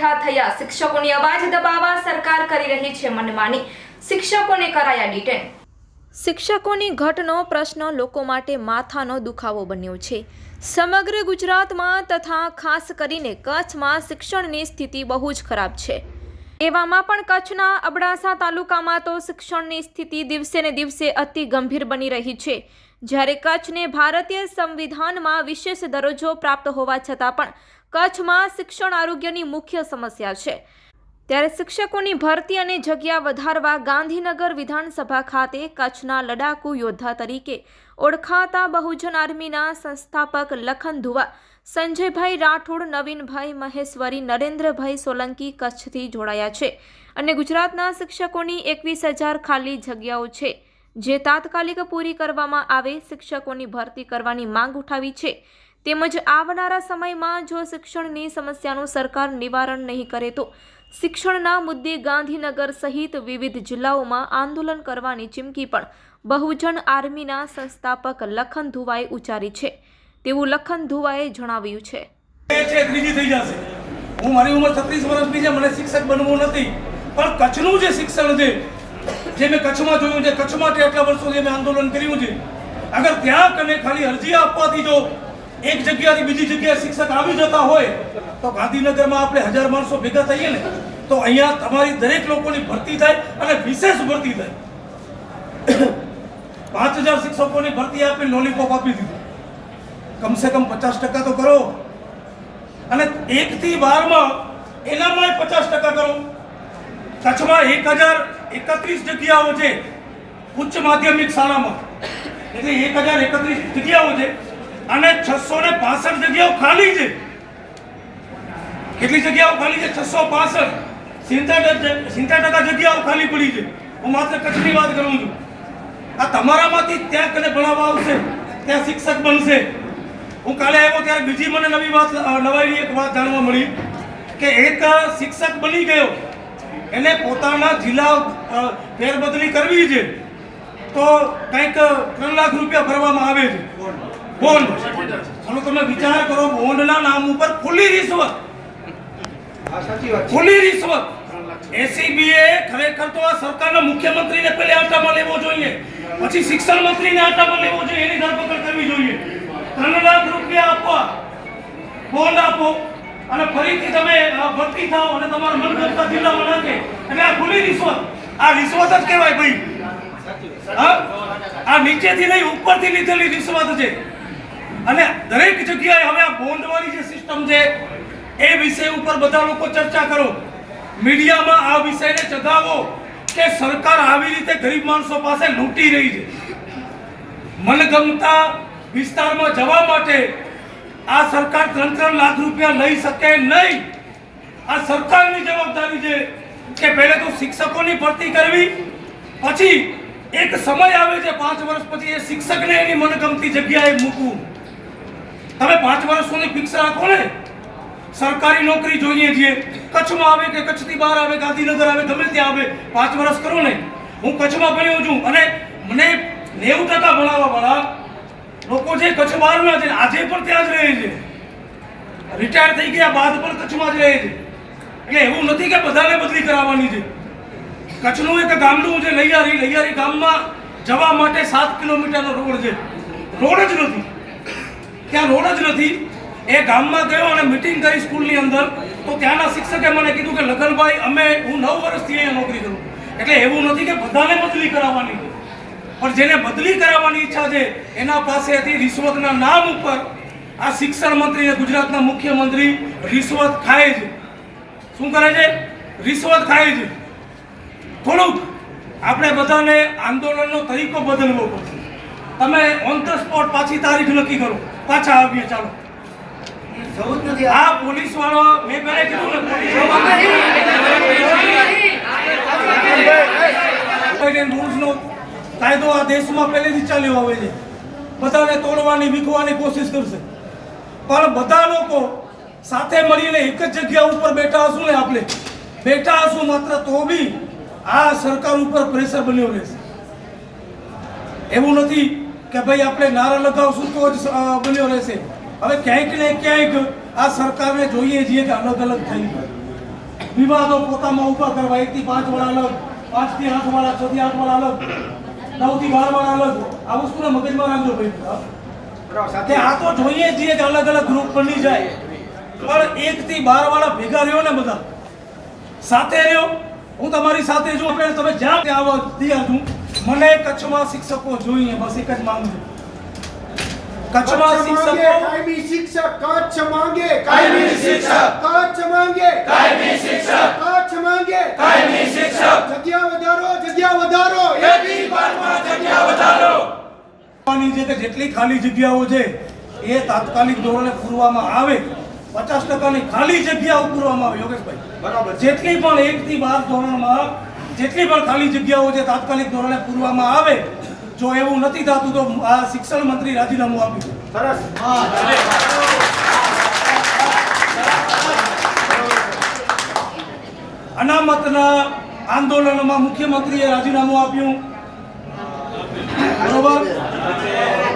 એકઠા થયા. શિક્ષકોની અવાજ દબાવવા સરકાર કરી રહી છે મનમાની. શિક્ષકોને કરાયા ડિટેન. શિક્ષકોની ઘટનો પ્રશ્ન લોકો માટે માથાનો દુખાવો બન્યો છે. સમગ્ર ગુજરાતમાં તથા ખાસ કરીને કચ્છમાં શિક્ષણની સ્થિતિ બહુ જ ખરાબ છે. એવામાં પણ કચ્છના અબડાસા તાલુકામાં તો શિક્ષણની સ્થિતિ દિવસે ને દિવસે અતિ ગંભીર બની રહી છે. જ્યારે કચ્છને ભારતીય સંવિધાનમાં વિશેષ દરજ્જો પ્રાપ્ત હોવા છતાં પણ કચ્છમાં શિક્ષણ આરોગ્યની મુખ્ય સમસ્યા છે. ત્યારે શિક્ષકોની ભરતી અને જગ્યા વધારવા ગાંધીનગર વિધાનસભા ખાતે કચ્છના લડાકુ યોદ્ધા તરીકે ઓળખાતા બહુજન આર્મીના સંસ્થાપક લખન ધુવા, સંજયભાઈ રાઠોડ, નવીનભાઈ મહેશ્વરી, નરેન્દ્રભાઈ સોલંકી કચ્છથી જોડાયા છે અને ગુજરાતના શિક્ષકોની એકવીસ હજાર ખાલી જગ્યાઓ છે. જે તાત્કાલિક પૂરી કરવામાં આવે, શિક્ષકોની ભરતી કરવાની માંગ ઉઠાવી છે. તેમજ આવનારા સમયમાં જો શિક્ષણની સમસ્યાનું સરકાર નિવારણ નહીં કરે તો શિક્ષણના મુદ્દે ગાંધીનગર સહિત વિવિધ જિલ્લાઓમાં આંદોલન કરવાની ચીમકી પણ બહુજન આર્મીના સંસ્થાપક લખન ધુવાએ ઉચ્ચારી છે. તેવું લખન ધુવાએ જણાવ્યું છે. હું મારી ઉંમર છત્રીસ વર્ષની છે મને શિક્ષક બનવું નથી. પણ કચ્છનું જે શિક્ષણ છે, જે મેં કચ્છમાં જોયું છે કચ્છ માટે આટલા વર્ષોથી મેં આંદોલન કર્યું છે. અગર ત્યાં કને ખાલી અરજી આપવાથી જો એક જગ્યાથી બીજી જગ્યાએ શિક્ષક આવી જતા હોય, તો ગાંધીનગરમાં આપણે હજાર માણસો ભેગા થઈએ ને, તો અહીંયા તમારી દરેક લોકોની ભરતી થાય અને વિશેષ ભરતી થાય. પાંચ હજાર શિક્ષકોની ભરતી આપી લોલીપોપ આપી દીધું. કમસે કમ પચાસ ટકા તો કરો. અને એક થી બારમાં એનામાં પચાસ ટકા કરો. કચ્છમાં એક હજાર એકત્રીસ જગ્યાઓ છે, ઉચ્ચ માધ્યમિક શાળામાં. એટલે એક હજાર એકત્રીસ જગ્યાઓ છે. અને છસો ને પાસઠ જગ્યાઓ ખાલી છે. કેટલી જગ્યાઓ ખાલી છે? છસો પાસઠ સિત્તેર ટકા જગ્યાઓ ખાલી પડી છે. હું માત્ર કચ્છની વાત કરું છું. આ તમારામાંથી ત્યાં કને ભણાવવા આવશે? ત્યાં શિક્ષક બનશે? હું કાલે આવ્યો ત્યારે બીજી મને નવી વાત નવાઈની એક વાત જાણવા મળી કે એક શિક્ષક બની ગયો. એને પોતાના જિલ્લા ફેરબદલી કરવી છે. તો કંઈક ત્રણ લાખ રૂપિયા ભરવામાં આવે છે. બોન્ડ ચાલો તમે વિચાર કરો બોન્ડના નામ ઉપર ખુલ્લી રિશ્વત. ખુલ્લી રિશ્વત. એસીબીએ ખરેખર તો આ સરકારના મુખ્યમંત્રીને પહેલે આટામાં લેવો જોઈએ. પછી શિક્ષણ મંત્રીને આટામાં લેવો જોઈએ એની ધરપકડ કરવી જોઈએ. ત્રણ લાખ રૂપિયા આપવા બોન્ડ આપો. અને ફરીથી તમે ભરતી થાઓ અને તમારા મનગમતા જિલ્લામાં નાખે. એટલે આ ખુલ્લી રિશ્વત. આ રિશ્વત જ કહેવાય ભાઈ. આ નીચેથી નહીં ઉપરથી લીધેલી રિશ્વત છે. અને દરેક જગ્યાએ હવે આ બોન્ડવાળી જે સિસ્ટમ છે, એ વિષય ઉપર બધા લોકો ચર્ચા કરો. મીડિયામાં આ વિષયને ચગાવો કે સરકાર આવી રીતે ગરીબ માણસો પાસે લૂંટી રહી છે. મનગમતા વિસ્તારમાં જવા માટે આ સરકાર ત્રણ ત્રણ લાખ રૂપિયા લઈ શકે નહીં. આ સરકારની જવાબદારી છે કે પહેલે તો શિક્ષકોની ભરતી કરવી, પછી એક સમય આવે છે પાંચ વર્ષ પછી એ શિક્ષકને એની મનગમતી જગ્યાએ મૂકવું. તમે પાંચ વર્ષોની ફિક્સ રાખો ને. સરકારી નોકરી જોઈએ છીએ કચ્છમાં આવે કે કચ્છથી બહાર આવે, ગાંધીનગર આવે, ગમે ત્યાં આવે, પાંચ વર્ષ કરો ને. હું કચ્છમાં ભણ્યો છું અને મને નેવું ટકા ભણાવવા વાળા લોકો જે કચ્છ બહારના છે આજે પણ ત્યાં જ રહે છે. રિટાયર થઈ ગયા બાદ પણ કચ્છમાં જ રહે છે. એટલે એવું નથી કે બધાને બદલી કરાવવાની છે. કચ્છનું એક ગામડું છે, લૈયારી. લૈયારી ગામમાં જવા માટે સાત કિલોમીટરનો રોડ છે. રોડ જ નથી. ત્યાં રોડ જ નથી. એ ગામમાં ગયો અને મિટિંગ કરી સ્કૂલની અંદર. તો ત્યાંના શિક્ષકે મને કીધું કે લખનભાઈ અમે, હું નવ વર્ષથી અહીંયા નોકરી કરું. એટલે એવું નથી કે બધાને બદલી કરાવવાની. પણ જેને બદલી કરાવવાની ઈચ્છા છે, એના પાસેથી રિશ્વતના નામ ઉપર આ શિક્ષણ મંત્રી અને ગુજરાતના મુખ્યમંત્રી રિશ્વત ખાય છે. શું કરે છે? રિશ્વત ખાય છે. થોડુંક આપણે બધાને આંદોલનનો તરીકો બદલવો પડશે. તમે ઓન ધ સ્પોટ પાછી તારીખ નક્કી કરો. પાછા આવીએ ચાલો. આ પોલીસ વાળો મેં પહેલા કીધું ને પોલીસ રૂલ્સનો કાયદો આ દેશમાં પહેલેથી ચાલ્યો આવે છે. બધાને તોડવાની વીખવાની કોશિશ કરશે. પણ બધા લોકો સાથે મળીને એક જ જગ્યા ઉપર બેઠા હશું ને આપણે બેઠા હશું માત્ર તો બી આ સરકાર ઉપર પ્રેશર બન્યો રહેશે. એવું નથી. કે ભાઈ આપણે નારા લગાવશું તો જ બન્યો રહેશે. હવે ક્યાંક ને ક્યાંક આ સરકારને જોઈએ છીએ કે અલગ અલગ થઈ વિવાદો પોતામાં ઊભા કરવા એકથી પાંચ વાળા અલગ પાંચથી આઠ વાળા છથી આઠ વાળા અલગ નવથી બાર વાળા અલગ. આ વસ્તુને મગજમાં રાખજો ભાઈ. સાથે આ તો જોઈએ છીએ કે અલગ અલગ ગ્રુપ બની જાય. પણ એકથી બાર વાળા ભેગા રહ્યો ને બધા. સાથે રહ્યો. હું તમારી સાથે છું. આપણે તમે જ્યાં આવો તૈયાર છું. મને કચ્છમાં શિક્ષકો જોઈએ બસ એક જ માંગ છું કચ્છમાં શિક્ષકો કાયમી શિક્ષક કચ્છ માંગે કાયમી શિક્ષક. કચ્છ માંગે. કાયમી શિક્ષક કચ્છ માંગે. કાયમી શિક્ષક જગ્યા વધારો જગ્યા વધારો. એબી બારમાં જગ્યા વધારો. પાણી જે કે જેટલી ખાલી જગ્યાઓ છે એ તાત્કાલિક ધોરણે પૂરવામાં આવે. પચાસ ટકાની ખાલી જગ્યાઓ પૂરવામાં આવે યોગેશભાઈ. બરાબર જેટલી પણ એક થી બાર ધોરણમાં જેટલી પણ ખાલી જગ્યાઓ છે તાત્કાલિક ધોરણે પૂરવામાં આવે જો એવું નથી થતું તો આ શિક્ષણ મંત્રી રાજીનામું આપ્યું છે સરસ. અનામતના આંદોલનમાં મુખ્યમંત્રીએ રાજીનામું આપ્યું. બરોબર?